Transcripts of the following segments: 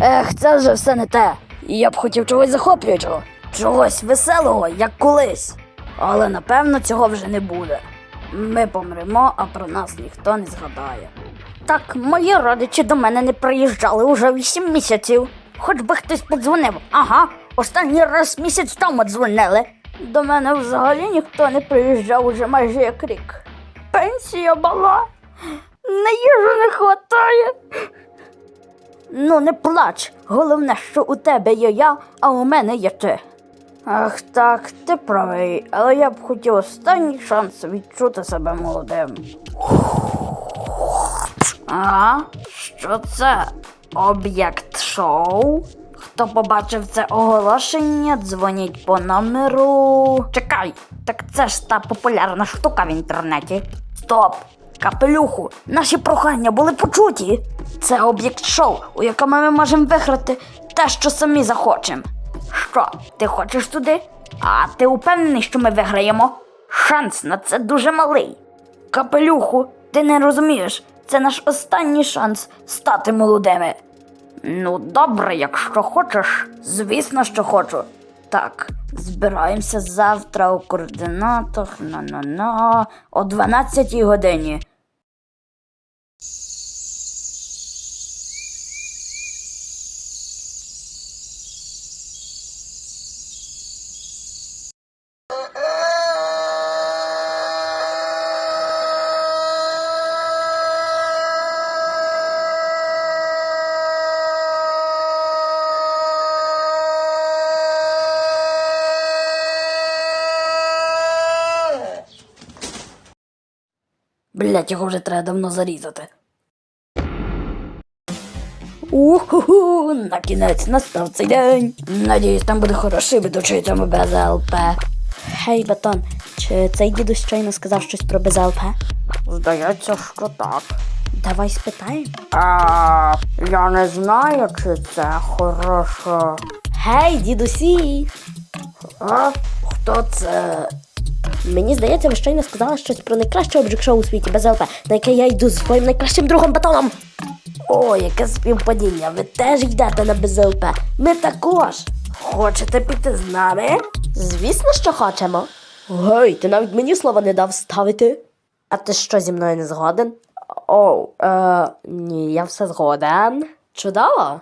Ех, це вже все не те. Я б хотів чогось захоплюючого, чогось веселого, як колись. Але напевно цього вже не буде. Ми помремо, а про нас ніхто не згадає. Так, мої родичі до мене не приїжджали уже вісім місяців. Хоч би хтось подзвонив. Ага, останній раз місяць тому дзвонили. До мене взагалі ніхто не приїжджав уже майже як рік. Пенсія була. На їжу не хватає. Ну, не плач. Головне, що у тебе є я, а у мене є ти. Ах так, ти правий, але я б хотів останній шанс відчути себе молодим. А? Що це? Об'єкт шоу? Хто побачив це оголошення, дзвоніть по номеру. Чекай, так це ж та популярна штука в інтернеті. Стоп! Капелюху, наші прохання були почуті. Це об'єкт шоу, у якому ми можемо виграти те, що самі захочемо. Що, ти хочеш туди? А ти упевнений, що ми виграємо? Шанс на це дуже малий. Капелюху, ти не розумієш, це наш останній шанс стати молодими. Ну, добре, якщо хочеш. Звісно, що хочу. Так, збираємося завтра у координатах на-на-на о 12 годині. Блять, його вже треба давно зарізати. Уху, на кінець настав цей день. Надіюсь, там буде хороший ведучий цьому без ЛП. Гей, батон, чи цей дідусь щойно сказав щось про БЗЛП? Здається, що так. Давай спитаємо. А, я не знаю, чи це хороше. Гей, дідусі! А? Хто це? Мені здається, ви щойно сказали щось про найкраще обжик шоу у світі БЗЛП, на яке я йду зі своїм найкращим другом батоном. О, яке співпадіння. Ви теж йдете на БЗЛП. Ми також. Хочете піти з нами? Звісно, що хочемо. Гей, ти навіть мені слова не дав ставити. А ти що зі мною не згоден? Оу, е, ні, я все згоден. Чудово.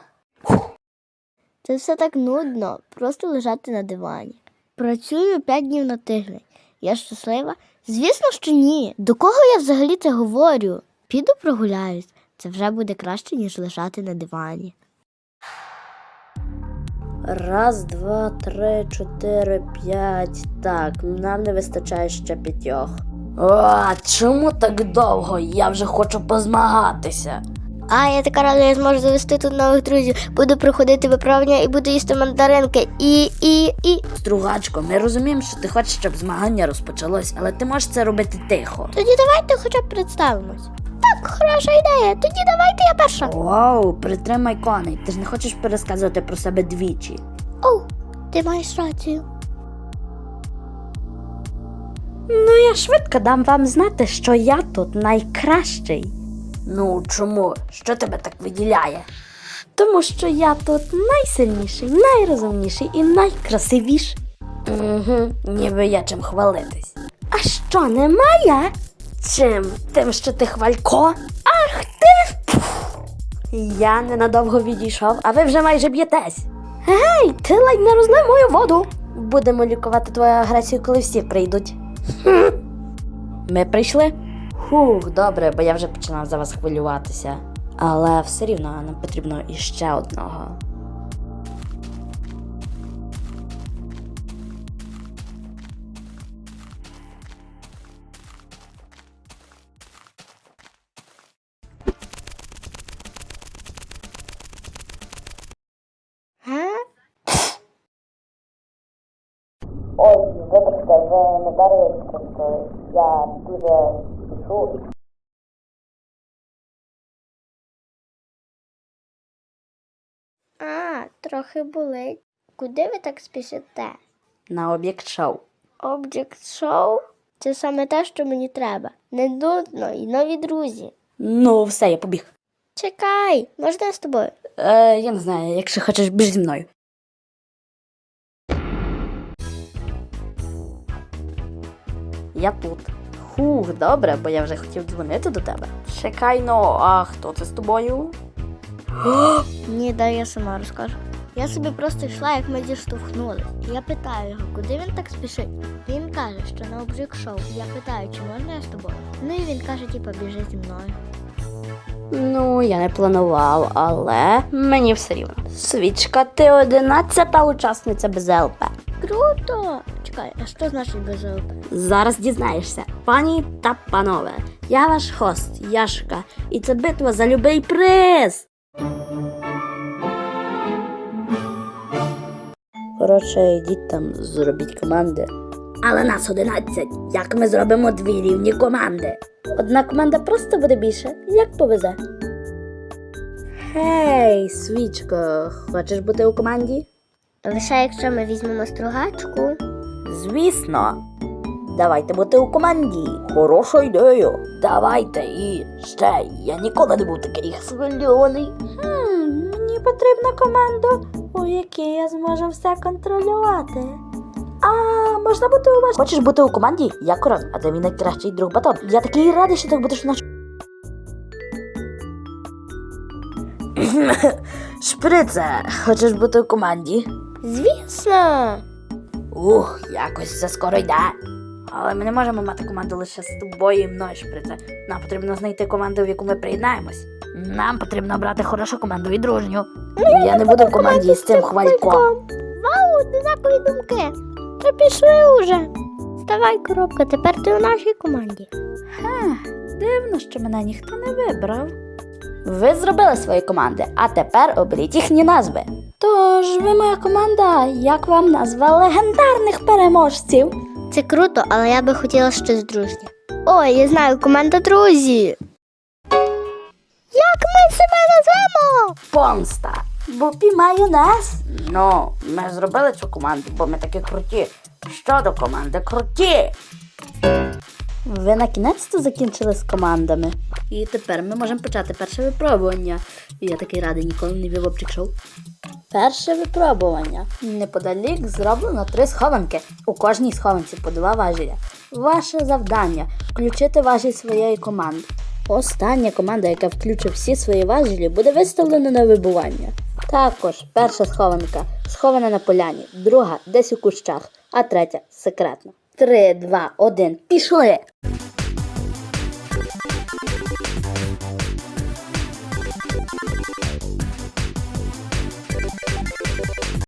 Це все так нудно, просто лежати на дивані. Працюю п'ять днів на тиждень. Я щаслива? Звісно, що ні. До кого я взагалі це говорю? Піду прогуляюсь. Це вже буде краще, ніж лежати на дивані. Раз, два, три, чотири, п'ять. Так, нам не вистачає ще п'ятьох. А, чому так довго? Я вже хочу позмагатися. А, я така рада, я зможу завести тут нових друзів. Буду проходити виправлення і буду їсти мандаринки. І, і, і. Стругачко, ми розуміємо, що ти хочеш, щоб змагання розпочалось, але ти можеш це робити тихо. Тоді давайте хоча б представимось. Так, хороша ідея. Тоді давайте я перша. Вау, притримай коней. Ти ж не хочеш пересказувати про себе двічі. Оу, ти маєш рацію. Ну, я швидко дам вам знати, що я тут найкращий. Ну чому? Що тебе так виділяє? Тому що я тут найсильніший, найрозумніший і найкрасивіший. Угу, ніби я чим хвалитись. А що немає? Чим? Тим, що ти хвалько? Ах ти! Пф! Я ненадовго відійшов, а ви вже майже б'єтесь. Гей, ти ледь не розлив мою воду. Будемо лікувати твою агресію, коли всі прийдуть. Ми прийшли? Фух, добре, бо я вже починав за вас хвилюватися. Але все рівно нам потрібно іще одного. Ой, вибачте, ви не вдарили просто. Я дуже спішу. А, трохи болить. Куди ви так спішите? На об'єкт шоу. Object Show? Це саме те, що мені треба. Не нудно і нові друзі. Ну, все, я побіг. Чекай, можна я з тобою? Е, я не знаю, якщо хочеш, біж зі мною. Я тут. Хух, добре, бо я вже хотів дзвонити до тебе. Чекай ну, а хто це з тобою? Ні, дай я сама розкажу. Я собі просто йшла, як ми зіштовхнулись. Я питаю його, куди він так спішить. Він каже, що на обжик шоу. Я питаю, чи можна я з тобою? Ну і він каже, типа, біжи зі мною. Ну, я не планував, але мені все рівно. Свічка, ти одинадцята учасниця БЗЛП. Круто! Чекай, а що значить без ОП? Зараз дізнаєшся, пані та панове, я ваш хост, Яшка, і це битва за любий приз. Коротше, йдіть там, зробіть команди. Але нас 11. Як ми зробимо дві рівні команди? Одна команда просто буде більше, як повезе. Гей, свічко, хочеш бути у команді? Лише якщо ми візьмемо стругачку. Звісно. Давайте бути у команді. Хороша ідея. Давайте і ще. Я ніколи не був такий схвильований. Хм, мені потрібна команда, у якій я зможу все контролювати. А можна бути у вас? Хочеш бути у команді? Я корон, а ти мій найкращий друг батон. Я такий радий, що ти будеш наш. Шприце, хочеш бути у команді? Звісно! Ух, якось це скоро йде. Але ми не можемо мати команду лише з тобою і мною, шприце. Нам потрібно знайти команду, в яку ми приєднаємось. Нам потрібно обрати хорошу команду і дружню. Я не буду в команді з цим хвальком. Вау, однакові думки. Та пішли уже. Вставай, коробка, тепер ти у нашій команді. Ха, дивно, що мене ніхто не вибрав. Ви зробили свої команди, а тепер оберіть їхні назви. Тож, ви моя команда, як вам назва легендарних переможців? Це круто, але я би хотіла щось дружнє. Ой, я знаю, команда друзі. Як ми себе назвемо? Помста. Бупі майонез. Ну, ми зробили цю команду, бо ми такі круті. Що до команди круті. Ви на кінець закінчили з командами. І тепер ми можемо почати перше випробування. Я такий радий ніколи не вів обчик шоу. Перше випробування. Неподалік зроблено три схованки. У кожній схованці по два важеля. Ваше завдання включити важіль своєї команди. Остання команда, яка включить всі свої важелі, буде виставлена на вибування. Також перша схованка схована на поляні, друга десь у кущах, а третя секретна. Три, два, один, пішли!